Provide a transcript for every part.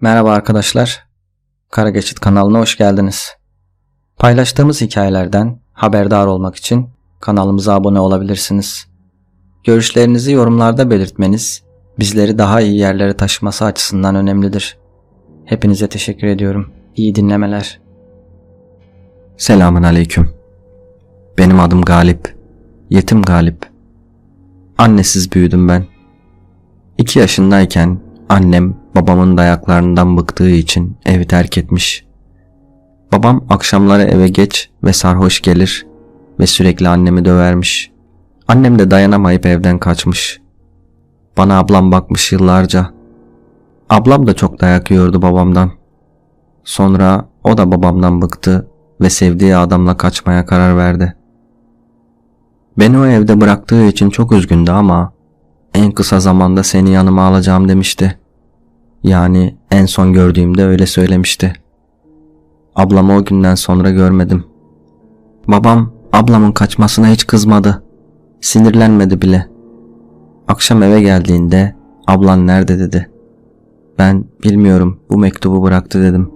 Merhaba arkadaşlar. Kara Geçit kanalına hoş geldiniz. Paylaştığımız hikayelerden haberdar olmak için kanalımıza abone olabilirsiniz. Görüşlerinizi yorumlarda belirtmeniz bizleri daha iyi yerlere taşıması açısından önemlidir. Hepinize teşekkür ediyorum. İyi dinlemeler. Selamun aleyküm. Benim adım Galip. Yetim Galip. Annesiz büyüdüm ben. 2 yaşındayken annem babamın dayaklarından bıktığı için evi terk etmiş. Babam akşamları eve geç ve sarhoş gelir ve sürekli annemi dövermiş. Annem de dayanamayıp evden kaçmış. Bana ablam bakmış yıllarca. Ablam da çok dayak yiyordu babamdan. Sonra o da babamdan bıktı ve sevdiği adamla kaçmaya karar verdi. Beni o evde bıraktığı için çok üzgündü ama en kısa zamanda seni yanıma alacağım demişti. Yani en son gördüğümde öyle söylemişti. Ablamı o günden sonra görmedim. Babam ablamın kaçmasına hiç kızmadı. Sinirlenmedi bile. Akşam eve geldiğinde ablan nerede dedi. Ben bilmiyorum bu mektubu bıraktı dedim.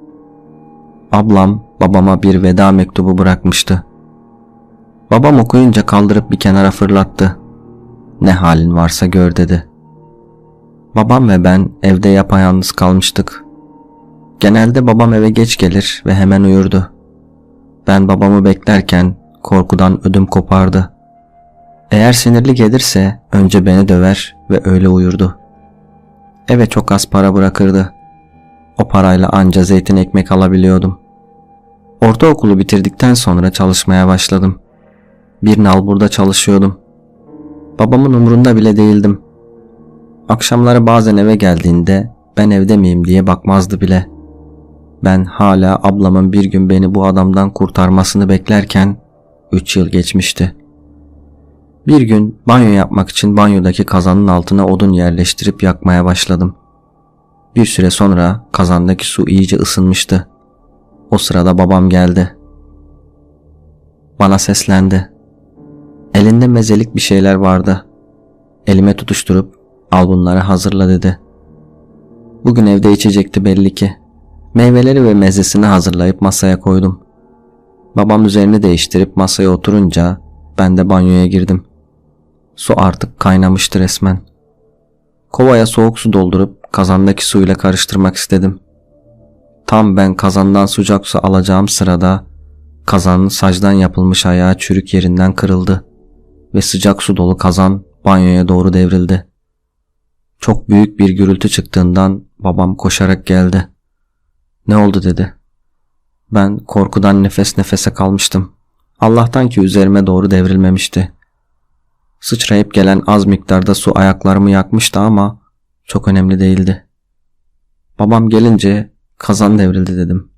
Ablam babama bir veda mektubu bırakmıştı. Babam okuyunca kaldırıp bir kenara fırlattı. Ne halin varsa gör dedi. Babam ve ben evde yapayalnız kalmıştık. Genelde babam eve geç gelir ve hemen uyurdu. Ben babamı beklerken korkudan ödüm kopardı. Eğer sinirli gelirse önce beni döver ve öyle uyurdu. Eve çok az para bırakırdı. O parayla anca zeytin ekmek alabiliyordum. Ortaokulu bitirdikten sonra çalışmaya başladım. Bir nalburda çalışıyordum. Babamın umrunda bile değildim. Akşamları bazen eve geldiğinde ben evde miyim diye bakmazdı bile. Ben hala ablamın bir gün beni bu adamdan kurtarmasını beklerken 3 yıl geçmişti. Bir gün banyo yapmak için banyodaki kazanın altına odun yerleştirip yakmaya başladım. Bir süre sonra kazandaki su iyice ısınmıştı. O sırada babam geldi. Bana seslendi. Elinde mezelik bir şeyler vardı. Elime tutuşturup al bunları hazırla dedi. Bugün evde içecekti belli ki. Meyveleri ve mezesini hazırlayıp masaya koydum. Babam üzerini değiştirip masaya oturunca ben de banyoya girdim. Su artık kaynamıştı resmen. Kovaya soğuk su doldurup kazandaki suyla karıştırmak istedim. Tam ben kazandan sıcak su alacağım sırada kazanın sacdan yapılmış ayağı çürük yerinden kırıldı ve sıcak su dolu kazan banyoya doğru devrildi. Çok büyük bir gürültü çıktığından babam koşarak geldi. Ne oldu dedi. Ben korkudan nefes nefese kalmıştım. Allah'tan ki üzerime doğru devrilmemişti. Sıçrayıp gelen az miktarda su ayaklarımı yakmıştı ama çok önemli değildi. Babam gelince kazan devrildi dedim.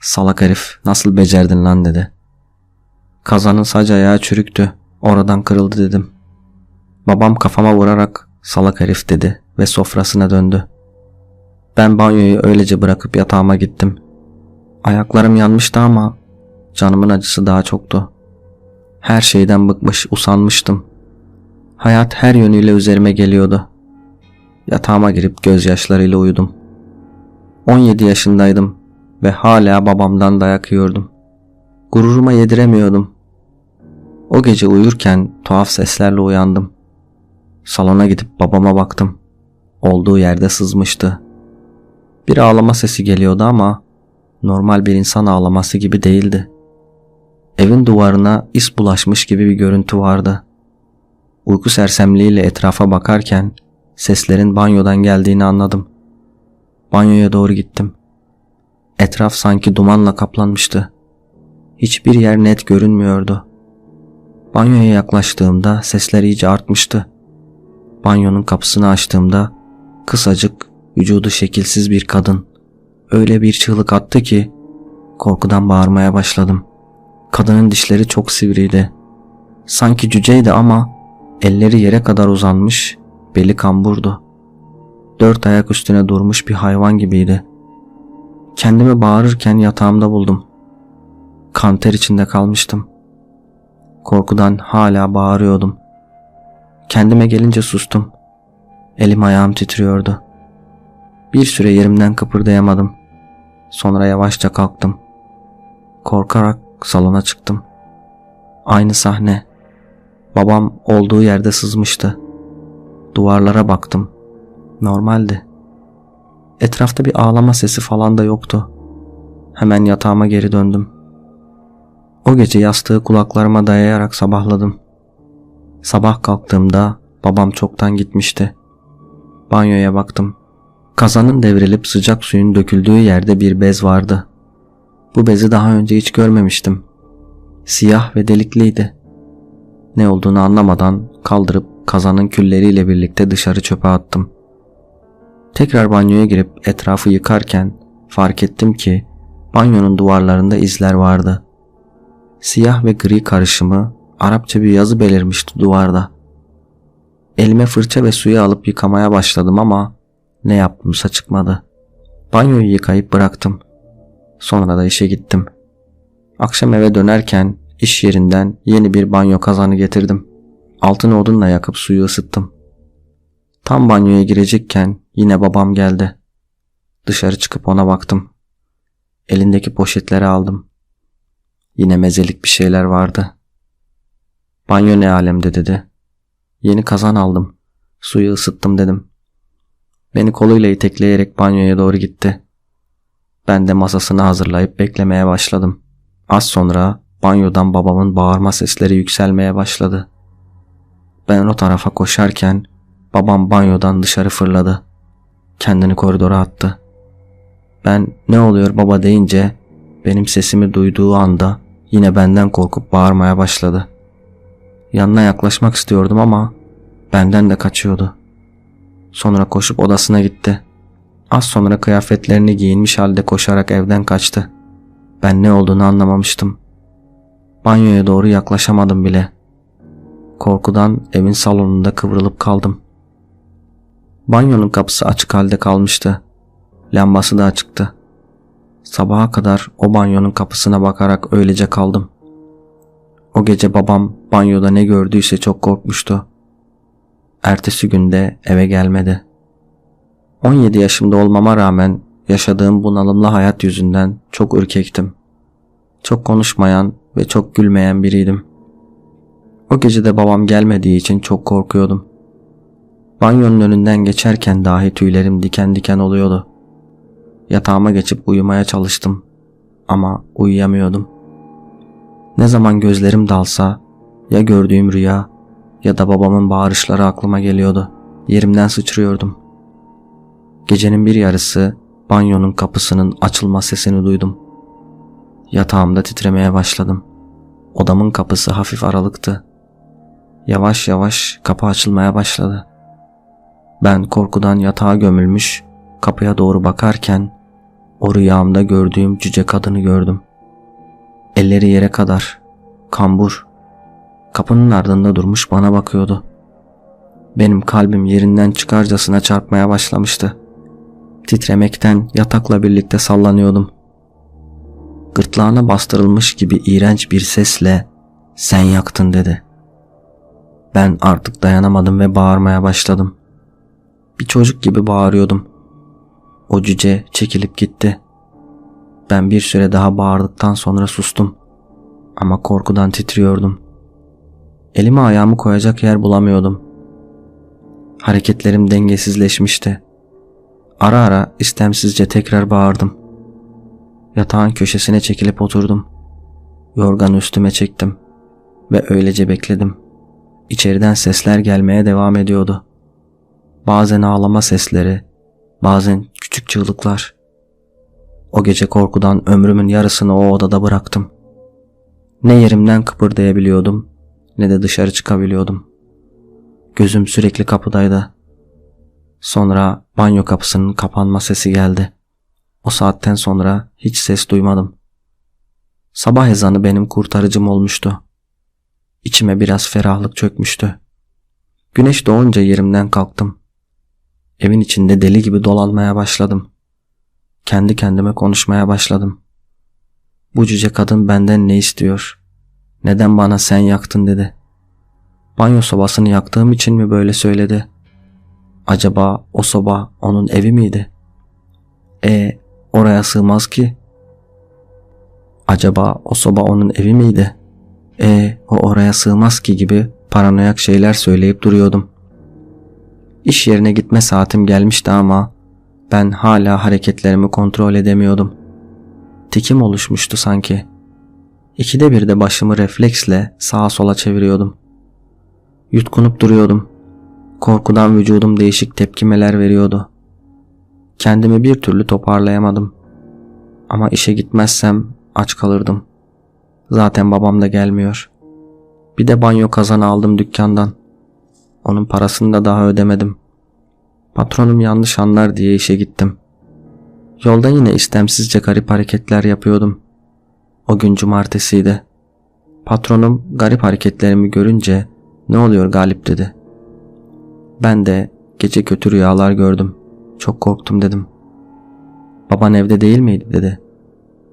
Salak herif nasıl becerdin lan dedi. Kazanın sac ayağı çürüktü. Oradan kırıldı dedim. Babam kafama vurarak salak herif dedi ve sofrasına döndü. Ben banyoyu öylece bırakıp yatağıma gittim. Ayaklarım yanmıştı ama canımın acısı daha çoktu. Her şeyden bıkmış, usanmıştım. Hayat her yönüyle üzerime geliyordu. Yatağıma girip gözyaşlarıyla uyudum. 17 yaşındaydım ve hala babamdan dayak yiyordum. Gururuma yediremiyordum. O gece uyurken tuhaf seslerle uyandım. Salona gidip babama baktım. Olduğu yerde sızmıştı. Bir ağlama sesi geliyordu ama normal bir insan ağlaması gibi değildi. Evin duvarına is bulaşmış gibi bir görüntü vardı. Uyku sersemliğiyle etrafa bakarken seslerin banyodan geldiğini anladım. Banyoya doğru gittim. Etraf sanki dumanla kaplanmıştı. Hiçbir yer net görünmüyordu. Banyoya yaklaştığımda sesler iyice artmıştı. Banyonun kapısını açtığımda kısacık, vücudu şekilsiz bir kadın öyle bir çığlık attı ki korkudan bağırmaya başladım. Kadının dişleri çok sivriydi. Sanki cüceydi ama elleri yere kadar uzanmış, beli kamburdu. Dört ayak üstüne durmuş bir hayvan gibiydi. Kendimi bağırırken yatağımda buldum. Kanter içinde kalmıştım. Korkudan hala bağırıyordum. Kendime gelince sustum. Elim ayağım titriyordu. Bir süre yerimden kıpırdayamadım. Sonra yavaşça kalktım. Korkarak salona çıktım. Aynı sahne. Babam olduğu yerde sızmıştı. Duvarlara baktım. Normaldi. Etrafta bir ağlama sesi falan da yoktu. Hemen yatağıma geri döndüm. O gece yastığı kulaklarıma dayayarak sabahladım. Sabah kalktığımda babam çoktan gitmişti. Banyoya baktım. Kazanın devrilip sıcak suyun döküldüğü yerde bir bez vardı. Bu bezi daha önce hiç görmemiştim. Siyah ve delikliydi. Ne olduğunu anlamadan kaldırıp kazanın külleriyle birlikte dışarı çöpe attım. Tekrar banyoya girip etrafı yıkarken fark ettim ki banyonun duvarlarında izler vardı. Siyah ve gri karışımı Arapça bir yazı belirmişti duvarda. Elime fırça ve suyu alıp yıkamaya başladım ama ne yaptımsa çıkmadı. Banyoyu yıkayıp bıraktım. Sonra da işe gittim. Akşam eve dönerken iş yerinden yeni bir banyo kazanı getirdim. Altını odunla yakıp suyu ısıttım. Tam banyoya girecekken yine babam geldi. Dışarı çıkıp ona baktım. Elindeki poşetleri aldım. Yine mezelik bir şeyler vardı. Banyo ne alemde dedi. Yeni kazan aldım. Suyu ısıttım dedim. Beni koluyla itekleyerek banyoya doğru gitti. Ben de masasını hazırlayıp beklemeye başladım. Az sonra banyodan babamın bağırma sesleri yükselmeye başladı. Ben o tarafa koşarken babam banyodan dışarı fırladı. Kendini koridora attı. Ben ne oluyor baba deyince benim sesimi duyduğu anda yine benden korkup bağırmaya başladı. Yanına yaklaşmak istiyordum ama benden de kaçıyordu. Sonra koşup odasına gitti. Az sonra kıyafetlerini giyinmiş halde koşarak evden kaçtı. Ben ne olduğunu anlamamıştım. Banyoya doğru yaklaşamadım bile. Korkudan evin salonunda kıvrılıp kaldım. Banyonun kapısı açık halde kalmıştı. Lambası da açıktı. Sabaha kadar o banyonun kapısına bakarak öylece kaldım. O gece babam banyoda ne gördüyse çok korkmuştu. Ertesi günde eve gelmedi. 17 yaşımda olmama rağmen yaşadığım bunalımlı hayat yüzünden çok ürkektim. Çok konuşmayan ve çok gülmeyen biriydim. O gece de babam gelmediği için çok korkuyordum. Banyonun önünden geçerken dahi tüylerim diken diken oluyordu. Yatağıma geçip uyumaya çalıştım ama uyuyamıyordum. Ne zaman gözlerim dalsa ya gördüğüm rüya ya da babamın bağırışları aklıma geliyordu. Yerimden sıçrıyordum. Gecenin bir yarısı banyonun kapısının açılma sesini duydum. Yatağımda titremeye başladım. Odamın kapısı hafif aralıktı. Yavaş yavaş kapı açılmaya başladı. Ben korkudan yatağa gömülmüş kapıya doğru bakarken o rüyamda gördüğüm cüce kadını gördüm. Elleri yere kadar, kambur, kapının ardında durmuş bana bakıyordu. Benim kalbim yerinden çıkarcasına çarpmaya başlamıştı. Titremekten yatakla birlikte sallanıyordum. Gırtlağına bastırılmış gibi iğrenç bir sesle sen yaktın dedi. Ben artık dayanamadım ve bağırmaya başladım. Bir çocuk gibi bağırıyordum. O cüce çekilip gitti. Ben bir süre daha bağırdıktan sonra sustum. Ama korkudan titriyordum. Elimi ayağımı koyacak yer bulamıyordum. Hareketlerim dengesizleşmişti. Ara ara istemsizce tekrar bağırdım. Yatağın köşesine çekilip oturdum. Yorganı üstüme çektim ve öylece bekledim. İçeriden sesler gelmeye devam ediyordu. Bazen ağlama sesleri, bazen küçük çığlıklar. O gece korkudan ömrümün yarısını o odada bıraktım. Ne yerimden kıpırdayabiliyordum ne de dışarı çıkabiliyordum. Gözüm sürekli kapıdaydı. Sonra banyo kapısının kapanma sesi geldi. O saatten sonra hiç ses duymadım. Sabah ezanı benim kurtarıcım olmuştu. İçime biraz ferahlık çökmüştü. Güneş doğunca yerimden kalktım. Evin içinde deli gibi dolanmaya başladım. Kendi kendime konuşmaya başladım. Bu cüce kadın benden ne istiyor? Neden bana sen yaktın dedi. Banyo sobasını yaktığım için mi böyle söyledi? Acaba o soba onun evi miydi? E oraya sığmaz ki. Acaba o soba onun evi miydi? E o oraya sığmaz ki gibi paranoyak şeyler söyleyip duruyordum. İş yerine gitme saatim gelmişti ama ben hala hareketlerimi kontrol edemiyordum. Tikim oluşmuştu sanki. İkide bir de başımı refleksle sağa sola çeviriyordum. Yutkunup duruyordum. Korkudan vücudum değişik tepkimeler veriyordu. Kendimi bir türlü toparlayamadım. Ama işe gitmezsem aç kalırdım. Zaten babam da gelmiyor. Bir de banyo kazanı aldım dükkandan. Onun parasını da daha ödemedim. Patronum yanlış anlar diye işe gittim. Yolda yine istemsizce garip hareketler yapıyordum. O gün cumartesiydi. Patronum garip hareketlerimi görünce ne oluyor Galip dedi. Ben de gece kötü rüyalar gördüm. Çok korktum dedim. Baban evde değil miydi dedi.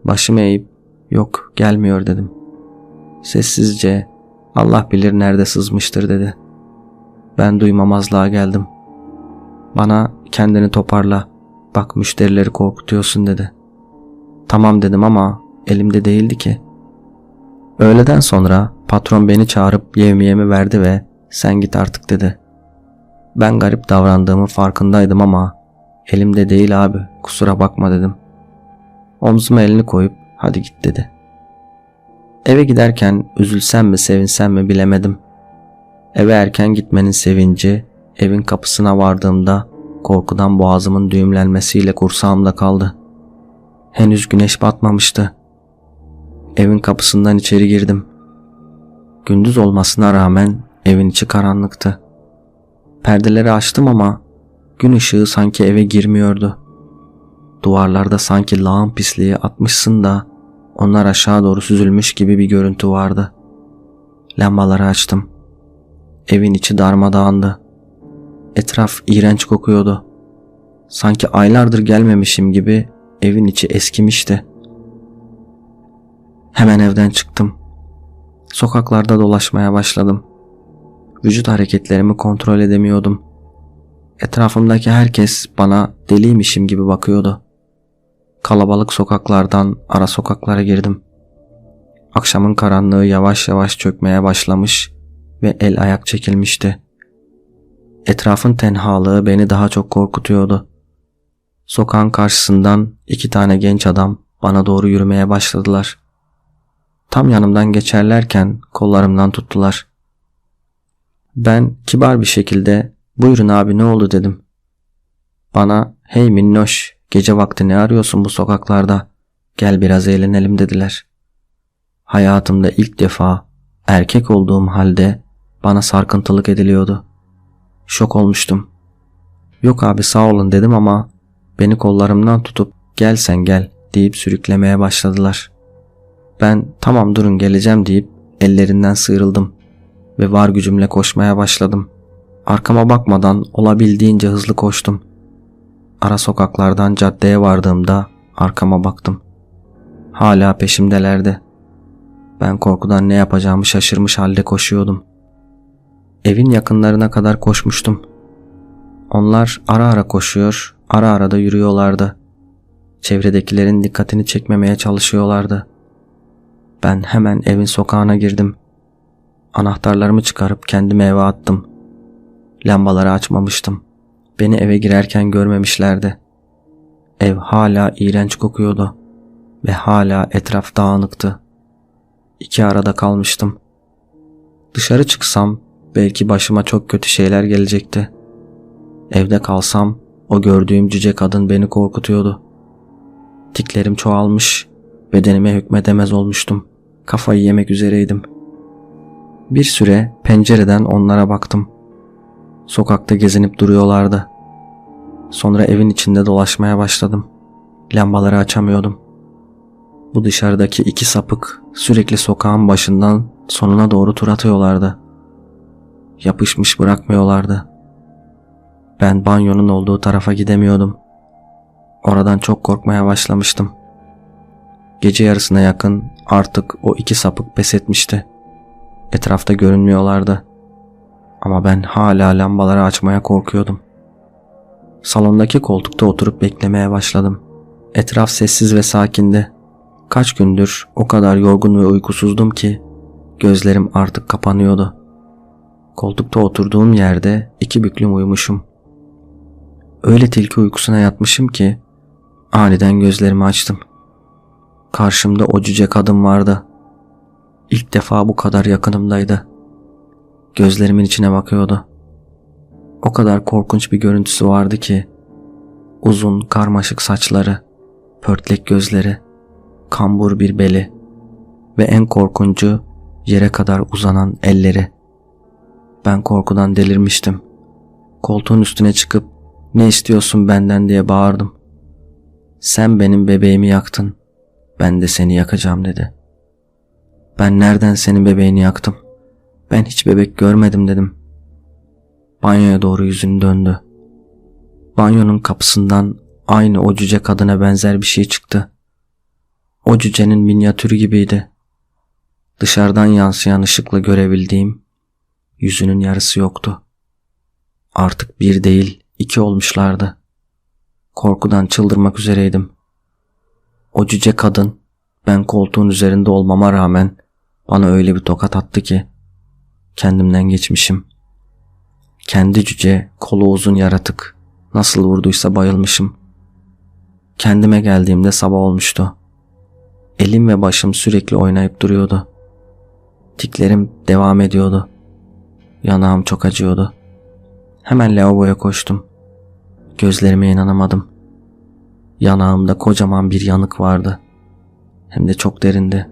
Başımı eğip yok gelmiyor dedim. Sessizce Allah bilir nerede sızmıştır dedi. Ben duymamazlığa geldim. Bana kendini toparla. Bak müşterileri korkutuyorsun dedi. Tamam dedim ama elimde değildi ki. Öğleden sonra patron beni çağırıp yevmiyemi verdi ve sen git artık dedi. Ben garip davrandığımın farkındaydım ama elimde değil abi kusura bakma dedim. Omzuma elini koyup hadi git dedi. Eve giderken üzülsem mi sevinsem mi bilemedim. Eve erken gitmenin sevinci evin kapısına vardığımda korkudan boğazımın düğümlenmesiyle kursağımda kaldı. Henüz güneş batmamıştı. Evin kapısından içeri girdim. Gündüz olmasına rağmen evin içi karanlıktı. Perdeleri açtım ama gün ışığı sanki eve girmiyordu. Duvarlarda sanki lağım pisliği atmışsın da onlar aşağı doğru süzülmüş gibi bir görüntü vardı. Lambaları açtım. Evin içi darmadağındı. Etraf iğrenç kokuyordu. Sanki aylardır gelmemişim gibi evin içi eskimişti. Hemen evden çıktım. Sokaklarda dolaşmaya başladım. Vücut hareketlerimi kontrol edemiyordum. Etrafımdaki herkes bana deliymişim gibi bakıyordu. Kalabalık sokaklardan ara sokaklara girdim. Akşamın karanlığı yavaş yavaş çökmeye başlamış ve el ayak çekilmişti. Etrafın tenhalığı beni daha çok korkutuyordu. Sokağın karşısından iki tane genç adam bana doğru yürümeye başladılar. Tam yanımdan geçerlerken kollarımdan tuttular. Ben kibar bir şekilde buyurun abi ne oldu dedim. Bana hey minnoş gece vakti ne arıyorsun bu sokaklarda gel biraz eğlenelim dediler. Hayatımda ilk defa erkek olduğum halde bana sarkıntılık ediliyordu. Şok olmuştum. Yok abi sağ olun dedim ama beni kollarımdan tutup gel sen gel deyip sürüklemeye başladılar. Ben tamam durun geleceğim deyip ellerinden sıyrıldım ve var gücümle koşmaya başladım. Arkama bakmadan olabildiğince hızlı koştum. Ara sokaklardan caddeye vardığımda arkama baktım. Hala peşimdelerdi. Ben korkudan ne yapacağımı şaşırmış halde koşuyordum. Evin yakınlarına kadar koşmuştum. Onlar ara ara koşuyor, ara ara da yürüyorlardı. Çevredekilerin dikkatini çekmemeye çalışıyorlardı. Ben hemen evin sokağına girdim. Anahtarlarımı çıkarıp kendimi eve attım. Lambaları açmamıştım. Beni eve girerken görmemişlerdi. Ev hala iğrenç kokuyordu ve hala etraf dağınıktı. İki arada kalmıştım. Dışarı çıksam belki başıma çok kötü şeyler gelecekti. Evde kalsam o gördüğüm cüce kadın beni korkutuyordu. Tiklerim çoğalmış, bedenime hükmedemez olmuştum. Kafayı yemek üzereydim. Bir süre pencereden onlara baktım. Sokakta gezinip duruyorlardı. Sonra evin içinde dolaşmaya başladım. Lambaları açamıyordum. Bu dışarıdaki iki sapık sürekli sokağın başından sonuna doğru tur atıyorlardı. Yapışmış bırakmıyorlardı. Ben banyonun olduğu tarafa gidemiyordum. Oradan çok korkmaya başlamıştım. Gece yarısına yakın artık o iki sapık pes etmişti. Etrafta görünmüyorlardı. Ama ben hala lambaları açmaya korkuyordum. Salondaki koltukta oturup beklemeye başladım. Etraf sessiz ve sakindi. Kaç gündür o kadar yorgun ve uykusuzdum ki gözlerim artık kapanıyordu. Koltukta oturduğum yerde iki büklüm uyumuşum. Öyle tilki uykusuna yatmışım ki aniden gözlerimi açtım. Karşımda o cüce kadın vardı. İlk defa bu kadar yakınımdaydı. Gözlerimin içine bakıyordu. O kadar korkunç bir görüntüsü vardı ki uzun karmaşık saçları, pörtlek gözleri, kambur bir beli ve en korkuncu yere kadar uzanan elleri. Ben korkudan delirmiştim. Koltuğun üstüne çıkıp ne istiyorsun benden diye bağırdım. Sen benim bebeğimi yaktın. Ben de seni yakacağım dedi. Ben nereden senin bebeğini yaktım? Ben hiç bebek görmedim dedim. Banyoya doğru yüzünü döndü. Banyonun kapısından aynı o cüce kadına benzer bir şey çıktı. O cücenin minyatürü gibiydi. Dışarıdan yansıyan ışıkla görebildiğim yüzünün yarısı yoktu. Artık bir değil iki olmuşlardı. Korkudan çıldırmak üzereydim. O cüce kadın ben koltuğun üzerinde olmama rağmen bana öyle bir tokat attı ki kendimden geçmişim. Kendi cüce kolu uzun yaratık nasıl vurduysa bayılmışım. Kendime geldiğimde sabah olmuştu. Elim ve başım sürekli oynayıp duruyordu. Tiklerim devam ediyordu. Yanağım çok acıyordu. Hemen lavaboya koştum. Gözlerime inanamadım. Yanağımda kocaman bir yanık vardı. Hem de çok derindi.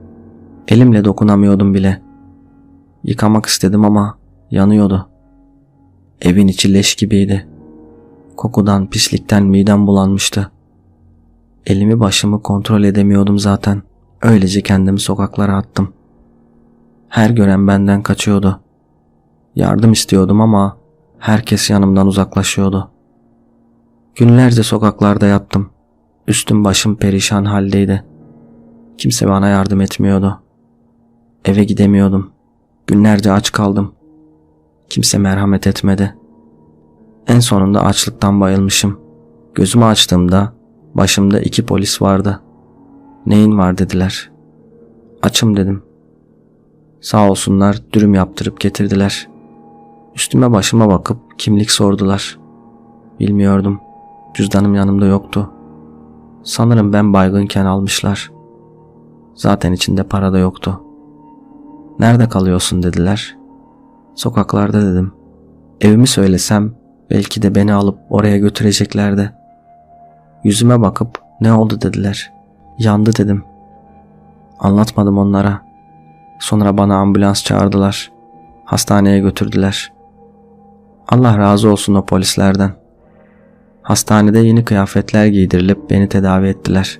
Elimle dokunamıyordum bile. Yıkamak istedim ama yanıyordu. Evin içi leş gibiydi. Kokudan, pislikten midem bulanmıştı. Elimi başımı kontrol edemiyordum zaten. Öylece kendimi sokaklara attım. Her gören benden kaçıyordu. Yardım istiyordum ama herkes yanımdan uzaklaşıyordu. Günlerce sokaklarda yattım. Üstüm başım perişan haldeydi. Kimse bana yardım etmiyordu. Eve gidemiyordum. Günlerce aç kaldım. Kimse merhamet etmedi. En sonunda açlıktan bayılmışım. Gözümü açtığımda başımda iki polis vardı. Neyin var dediler. Açım dedim. Sağ olsunlar dürüm yaptırıp getirdiler. Üstüme başıma bakıp kimlik sordular. Bilmiyordum. Cüzdanım yanımda yoktu. Sanırım ben baygınken almışlar. Zaten içinde para da yoktu. Nerede kalıyorsun dediler. Sokaklarda dedim. Evimi söylesem belki de beni alıp oraya götüreceklerdi. Yüzüme bakıp ne oldu dediler. Yandı dedim. Anlatmadım onlara. Sonra bana ambulans çağırdılar. Hastaneye götürdüler. Allah razı olsun o polislerden. Hastanede yeni kıyafetler giydirilip beni tedavi ettiler.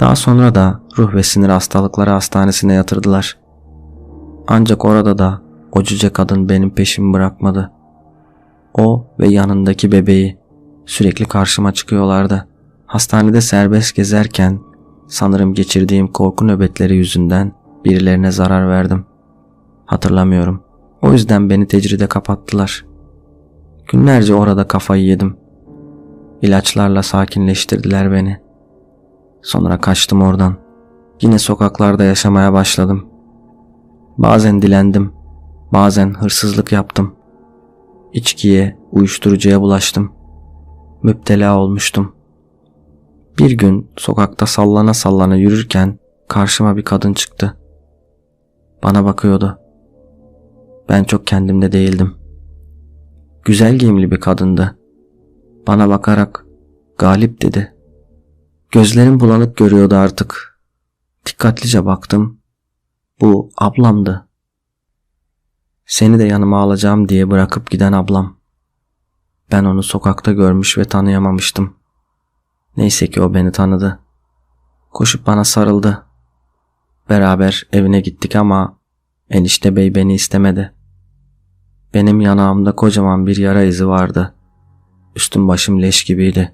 Daha sonra da ruh ve sinir hastalıkları hastanesine yatırdılar. Ancak orada da o cüce kadın benim peşimi bırakmadı. O ve yanındaki bebeği sürekli karşıma çıkıyorlardı. Hastanede serbest gezerken sanırım geçirdiğim korku nöbetleri yüzünden birilerine zarar verdim. Hatırlamıyorum. O yüzden beni tecride kapattılar. Günlerce orada kafayı yedim. İlaçlarla sakinleştirdiler beni. Sonra kaçtım oradan. Yine sokaklarda yaşamaya başladım. Bazen dilendim, bazen hırsızlık yaptım. İçkiye, uyuşturucuya bulaştım. Müptela olmuştum. Bir gün sokakta sallana sallana yürürken karşıma bir kadın çıktı. Bana bakıyordu. Ben çok kendimde değildim. Güzel giyimli bir kadındı. Bana bakarak galip dedi. Gözlerim bulanık görüyordu artık. Dikkatlice baktım. Bu ablamdı. Seni de yanıma alacağım diye bırakıp giden ablam. Ben onu sokakta görmüş ve tanıyamamıştım. Neyse ki o beni tanıdı. Koşup bana sarıldı. Beraber evine gittik ama enişte bey beni istemedi. Benim yanağımda kocaman bir yara izi vardı. Üstüm başım leş gibiydi.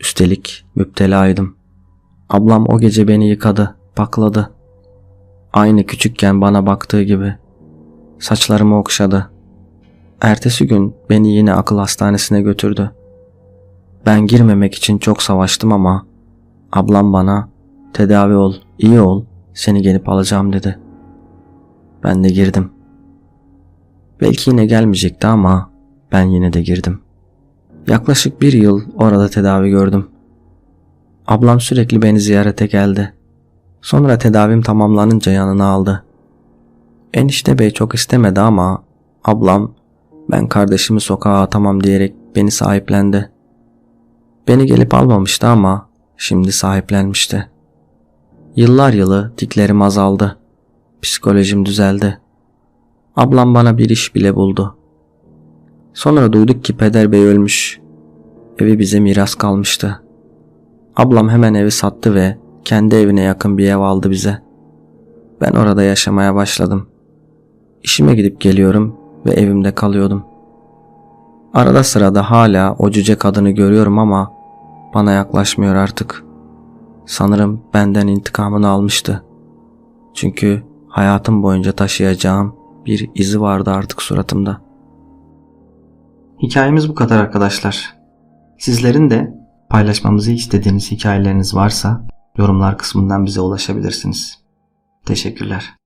Üstelik müptelaydım. Ablam o gece beni yıkadı, pakladı. Aynı küçükken bana baktığı gibi. Saçlarımı okşadı. Ertesi gün beni yine akıl hastanesine götürdü. Ben girmemek için çok savaştım ama Ablam bana tedavi ol, iyi ol, seni gelip alacağım dedi. Ben de girdim. Belki yine gelmeyecekti ama ben yine de girdim. Yaklaşık bir yıl orada tedavi gördüm. Ablam sürekli beni ziyarete geldi. Sonra tedavim tamamlanınca yanına aldı. Enişte bey çok istemedi ama ablam ben kardeşimi sokağa atamam diyerek beni sahiplendi. Beni gelip almamıştı ama şimdi sahiplenmişti. Yıllar yılı tiklerim azaldı. Psikolojim düzeldi. Ablam bana bir iş bile buldu. Sonra duyduk ki peder bey ölmüş. Evi bize miras kalmıştı. Ablam hemen evi sattı ve kendi evine yakın bir ev aldı bize. Ben orada yaşamaya başladım. İşime gidip geliyorum ve evimde kalıyordum. Arada sırada hala o cüce kadını görüyorum ama bana yaklaşmıyor artık. Sanırım benden intikamını almıştı. Çünkü hayatım boyunca taşıyacağım bir izi vardı artık suratımda. Hikayemiz bu kadar arkadaşlar. Sizlerin de paylaşmamızı istediğiniz hikayeleriniz varsa yorumlar kısmından bize ulaşabilirsiniz. Teşekkürler.